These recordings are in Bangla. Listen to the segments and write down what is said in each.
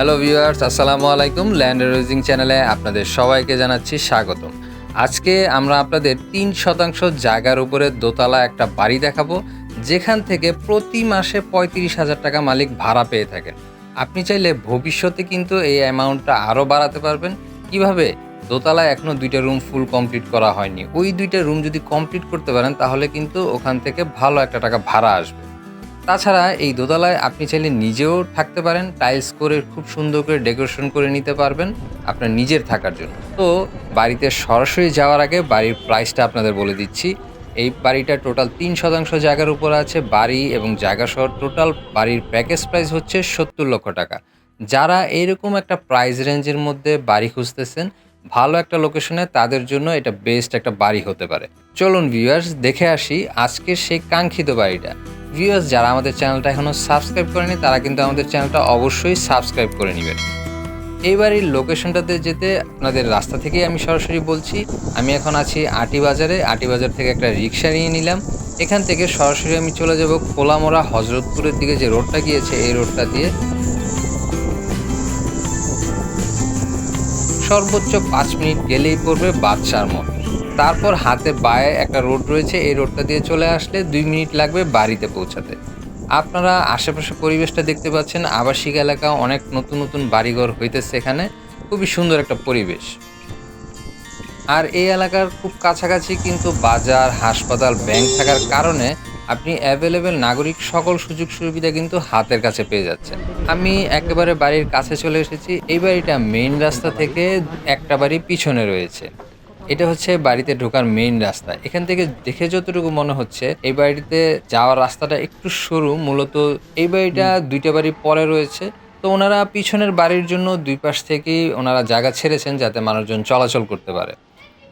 হ্যালো ভিউয়ার্স আসসালামু আলাইকুম ল্যান্ড রোজিং চ্যানেলে আপনাদের সবাইকে জানাচ্ছি স্বাগতম। আজকে আমরা আপনাদের তিন শতাংশ জায়গার উপরে দোতলা একটা বাড়ি দেখাবো, যেখান থেকে প্রতি মাসে পঁয়ত্রিশ হাজার টাকা মালিক ভাড়া পেয়ে থাকেন। আপনি চাইলে ভবিষ্যতে কিন্তু এই অ্যামাউন্টটা আরও বাড়াতে পারবেন। কীভাবে? দোতলায় এখনও দুইটা রুম ফুল কমপ্লিট করা হয়নি। ওই দুইটা রুম যদি কমপ্লিট করতে পারেন, তাহলে কিন্তু ওখান থেকে ভালো একটা টাকা ভাড়া আসবে। তাছাড়া এই দোতলায় আপনি চাইলে নিজেও থাকতে পারেন টাইলস করে খুব সুন্দর করে ডেকোরেশন করে নিতে পারবেন আপনার নিজের থাকার জন্য। তো বাড়িতে সরাসরি যাওয়ার আগে বাড়ির প্রাইসটা আপনাদের বলে দিচ্ছি। এই বাড়িটা টোটাল তিন শতাংশ জায়গার উপর আছে, বাড়ি এবং জায়গা সহ টোটাল বাড়ির প্যাকেজ প্রাইস হচ্ছে সত্তর লক্ষ টাকা। যারা এইরকম একটা প্রাইস রেঞ্জের মধ্যে বাড়ি খুঁজতেছেন ভালো একটা লোকেশনে তাদের জন্য এটা বেস্ট একটা বাড়ি হতে পারে। চলুন ভিউয়ার্স দেখে আসি আজকের সেই কাঙ্ক্ষিত বাড়িটা। ভিউয়ার্স যারা আমাদের চ্যানেলটা এখনও সাবস্ক্রাইব করেনি, তারা কিন্তু আমাদের চ্যানেলটা অবশ্যই সাবস্ক্রাইব করে নেবেন। এই বাড়ির লোকেশনটাতে যেতে আপনাদের রাস্তা থেকেই আমি সরাসরি বলছি, আমি এখন আছি আটি বাজারে আটি বাজার থেকে একটা রিক্সা নিয়ে নিলাম। এখান থেকে সরাসরি আমি চলে যাব খোলামোড়া হজরতপুরের দিকে যে রোডটা গিয়েছে, এই রোডটা দিয়ে সর্বোচ্চ পাঁচ মিনিট গেলেই পড়বে বাদশার মোড় তারপর হাতে বায়ে একটা রোড রয়েছে, এই রোডটা দিয়ে চলে আসলে দুই মিনিট লাগবে বাড়িতে পৌঁছাতে। আপনারা আশেপাশে পরিবেশটা দেখতে পাচ্ছেন, আবাসিক এলাকা, অনেক নতুন নতুন বাড়িঘর হইতেছে এখানে, খুবই সুন্দর একটা পরিবেশ। আর এই এলাকার খুব কাছাকাছি কিন্তু বাজার, হাসপাতাল, ব্যাংক থাকার কারণে আপনি অ্যাভেলেবেল নাগরিক সকল সুযোগ সুবিধা কিন্তু হাতের কাছে পেয়ে যাচ্ছেন। আমি একেবারে বাড়ির কাছে চলে এসেছি। এই বাড়িটা মেইন রাস্তা থেকে একটা বাড়ি পিছনে রয়েছে। এটা হচ্ছে বাড়িতে ঢোকার মেইন রাস্তা। এখান থেকে দেখে যতটুকু মনে হচ্ছে, এই বাড়িতে যাওয়ার রাস্তাটা একটু সরু। মূলত এই বাড়িটা দুইটা বাড়ি পরে রয়েছে। তো ওনারা পিছনের বাড়ির জন্য দুই পাশ থেকেই ওনারা জায়গা ছেড়েছেন যাতে মানুষজন চলাচল করতে পারে।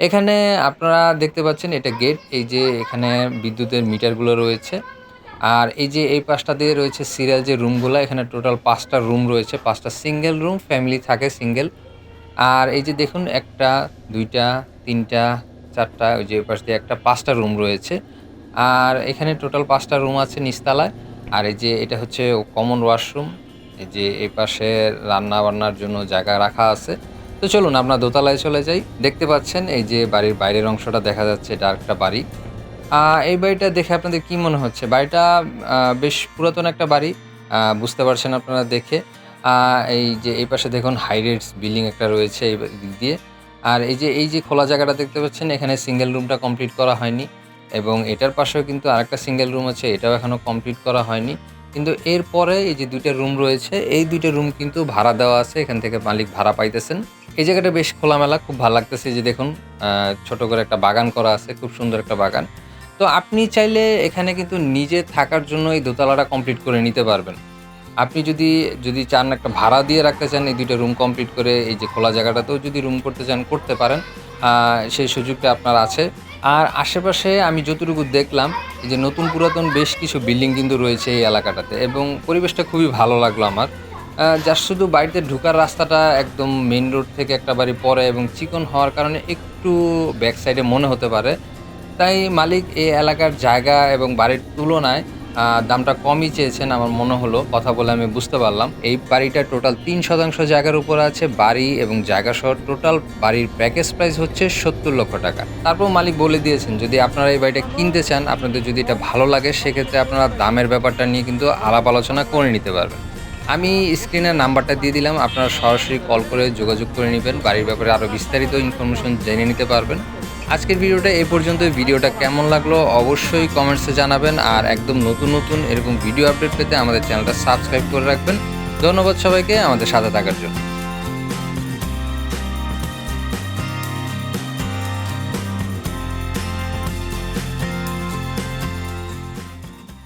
এখানে আপনারা দেখতে পাচ্ছেন এটা গেট, এই যে এখানে বিদ্যুতের মিটারগুলো রয়েছে। আর এই যে এই পাশটা দিয়ে রয়েছে সিরিয়াল যে রুমগুলো, এখানে টোটাল পাঁচটা রুম রয়েছে, পাঁচটা সিঙ্গেল রুম, ফ্যামিলি থাকে সিঙ্গেল। আর এই যে দেখুন, একটা, দুইটা, তিনটা, চারটা, ওই যে পাশ দিয়ে একটা পাঁচটা রুম রয়েছে। আর এখানে টোটাল পাঁচটা রুম আছে নিচতলায়। আর এই যে এটা হচ্ছে কমন ওয়াশরুম এই যে এই পাশে রান্না বান্নার জন্য জায়গা রাখা আছে। তো চলুন আমরা দোতলায় চলে যাই। দেখতে পাচ্ছেন এই যে বাড়ির বাইরের অংশটা দেখা যাচ্ছে, এটা একটা বাড়ি। এই বাড়িটা দেখে আপনাদের কি মনে হচ্ছে? বাড়িটা বেশ পুরাতন একটা বাড়ি বুঝতে পারছেন আপনারা দেখে। এই যে এই পাশে দেখুন হাইরেটস বিল্ডিং একটা রয়েছে এই দিক দিয়ে। আর এই যে এই যে খোলা জায়গাটা দেখতে পাচ্ছেন, এখানে সিঙ্গেল রুমটা কমপ্লিট করা হয়নি। এবং এটার পাশেও কিন্তু আরেকটা সিঙ্গেল রুম আছে, এটাও এখনও কমপ্লিট করা হয়নি। কিন্তু এরপরে এই যে দুইটা রুম রয়েছে, এই দুইটা রুম কিন্তু ভাড়া দেওয়া আছে, এখান থেকে মালিক ভাড়া পাইতেছেন। এই জায়গাটা বেশ খোলামেলা, খুব ভালো লাগতেছে যে দেখুন ছোট করে একটা বাগান করা আছে, খুব সুন্দর একটা বাগান। তো আপনি চাইলে এখানে কিন্তু নিজে থাকার জন্য এই দোতলাটা কমপ্লিট করে নিতে পারবেন। আপনি যদি যদি চান একটা ভাড়া দিয়ে রাখতে চান, এই দুইটা রুম কমপ্লিট করে এই যে খোলা জায়গাটাতেও যদি রুম করতে চান, করতে পারেন। সেই সুযোগটা আপনার আছে। আর আশেপাশে আমি যতটুকু দেখলাম যে নতুন পুরাতন বেশ কিছু বিল্ডিং কিন্তু রয়েছে এই এলাকাটাতে এবং পরিবেশটা খুবই ভালো লাগল আমার। যার শুধু বাড়িতে ঢুকার রাস্তাটা একদম মেন রোড থেকে একটা বাড়ি পরে এবং চিকন হওয়ার কারণে একটু ব্যাক সাইডে মনে হতে পারে। তাই মালিক এই এলাকার জায়গা এবং বাড়ির তুলনায় দামটা কমই চেয়েছেন আমার মনে হলো, কথা বলে আমি বুঝতে পারলাম। এই বাড়িটা টোটাল তিন শতাংশ জায়গার উপর আছে, বাড়ি এবং জায়গা সহ টোটাল বাড়ির প্যাকেজ প্রাইস হচ্ছে সত্তর লক্ষ টাকা। তারপর মালিক বলে দিয়েছেন, যদি আপনারা এই বাড়িটা কিনতে চান, আপনাদের যদি এটা ভালো লাগে, সেক্ষেত্রে আপনারা দামের ব্যাপারটা নিয়ে কিন্তু আলাপ আলোচনা করে নিতে পারবেন। আমি স্ক্রিনের নাম্বারটা দিয়ে দিলাম, আপনারা সরাসরি কল করে যোগাযোগ করে নেবেন, বাড়ির ব্যাপারে আরও বিস্তারিত ইনফরমেশন জেনে নিতে পারবেন। আজকের ভিডিওটা এই পর্যন্ত ভিডিওটা কেমন লাগল অবশ্যই কমেন্টসে জানাবেন আর একদম নতুন নতুন এরকম ভিডিও আপডেট পেতে আমাদের চ্যানেলটা সাবস্ক্রাইব করে রাখবেন। ধন্যবাদ সবাইকে, আমাদের সাথে থাকার জন্য।